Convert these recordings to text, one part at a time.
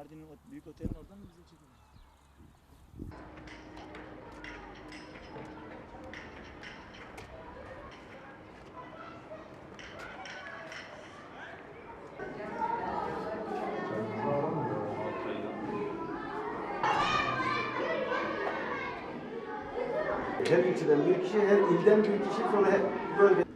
Mardin'in büyük otelin oradan mı bize çekiyor? Her ilçeden bir kişi, her ilden bir kişi, sonra hep bölge.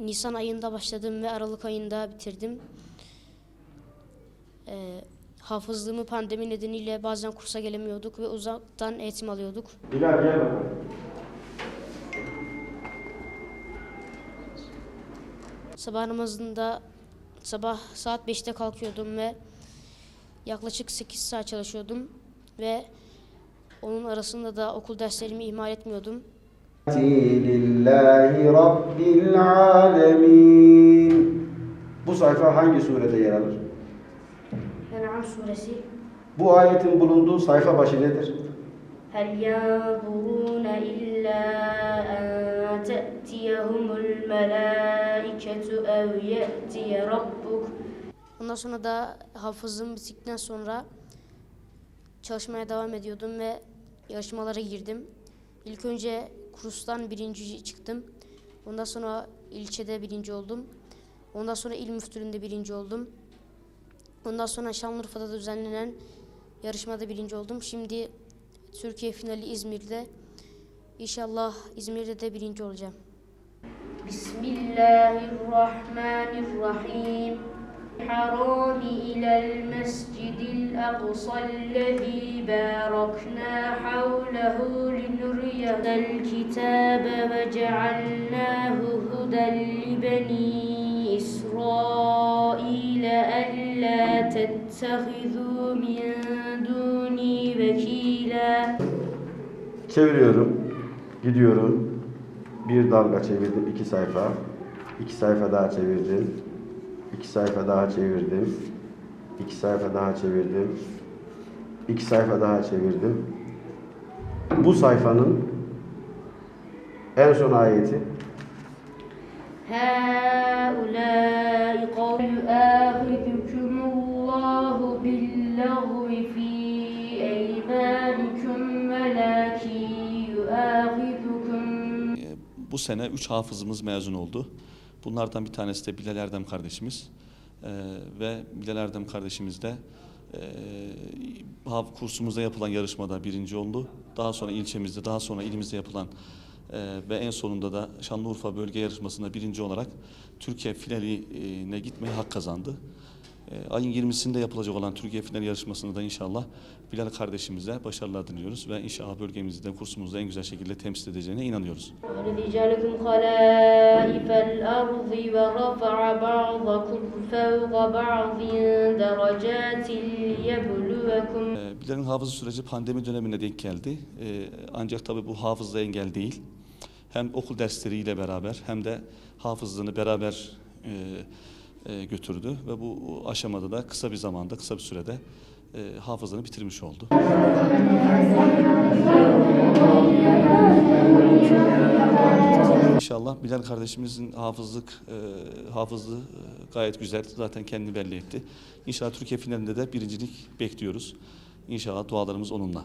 Nisan ayında başladım ve Aralık ayında bitirdim. Ee, hafızlığımı pandemi nedeniyle bazen kursa gelemiyorduk ve uzaktan eğitim alıyorduk. Bilal gel bakalım. Sabah namazında sabah saat 5'te kalkıyordum ve yaklaşık 8 saat çalışıyordum ve onun arasında da okul derslerimi ihmal etmiyordum lillahi rabbil alemin. Bu sayfa hangi surede yer alır? En'am suresi. Bu ayetin bulunduğu sayfa başı nedir? Hel yanzuruna illa en te'tiyehumul melâiketu ev ye'tiye rabbuk. Ondan sonra da hafızım bittikten sonra çalışmaya devam ediyordum ve yarışmalara girdim. İlk önce kurstan birinci çıktım. Ondan sonra ilçede birinci oldum. Ondan sonra il müftülüğünde birinci oldum. Ondan sonra Şanlıurfa'da da düzenlenen yarışmada birinci oldum. Şimdi Türkiye finali İzmir'de. İnşallah İzmir'de de birinci olacağım. Bismillahirrahmanirrahim. Harami ilel mescid. الأقصى الذي باركنا حوله لنريه الكتاب وجعلناه هدى لبني إسرائيل ألا تتخذوا من دوني وكيلا Çeviriyorum. Gidiyorum. Bir dalga çevirdim. iki sayfa. İki sayfa daha çevirdim. İki sayfa daha çevirdim. İki sayfa daha çevirdim. İki sayfa daha çevirdim. Bu sayfanın en son ayeti هؤلاء قوم يؤاخذكم الله باللغو في أيمانكم ولكن يؤاخذكم E, Bu sene 3 hafızımız mezun oldu. Bunlardan bir tanesi de Bilal Erdem kardeşimiz. E, ve Bilal Erdem kardeşimiz de e, hav- kursumuzda yapılan yarışmada birinci oldu. Daha sonra ilçemizde, daha sonra ilimizde yapılan e, ve en sonunda da Şanlıurfa bölge yarışmasında birinci olarak Türkiye finaline gitmeye hak kazandı. Ee, ayın 20'sinde yapılacak olan Türkiye Final Yarışması'nda da inşallah Bilal kardeşimize başarılar diliyoruz ve inşallah bölgemizi de kursumuzda en güzel şekilde temsil edeceğine inanıyoruz. E, Bilal'in hafıza süreci pandemi dönemine denk geldi. Ee, ancak tabii bu hafızda engel değil. Hem okul dersleriyle beraber hem de hafızlığını beraber e, e, götürdü ve bu aşamada da kısa bir zamanda, kısa bir sürede e, hafızanı bitirmiş oldu. İnşallah Bilal kardeşimizin hafızlık e, hafızlığı e, gayet güzel. Zaten kendini belli etti. İnşallah Türkiye finalinde de birincilik bekliyoruz. İnşallah dualarımız onunla.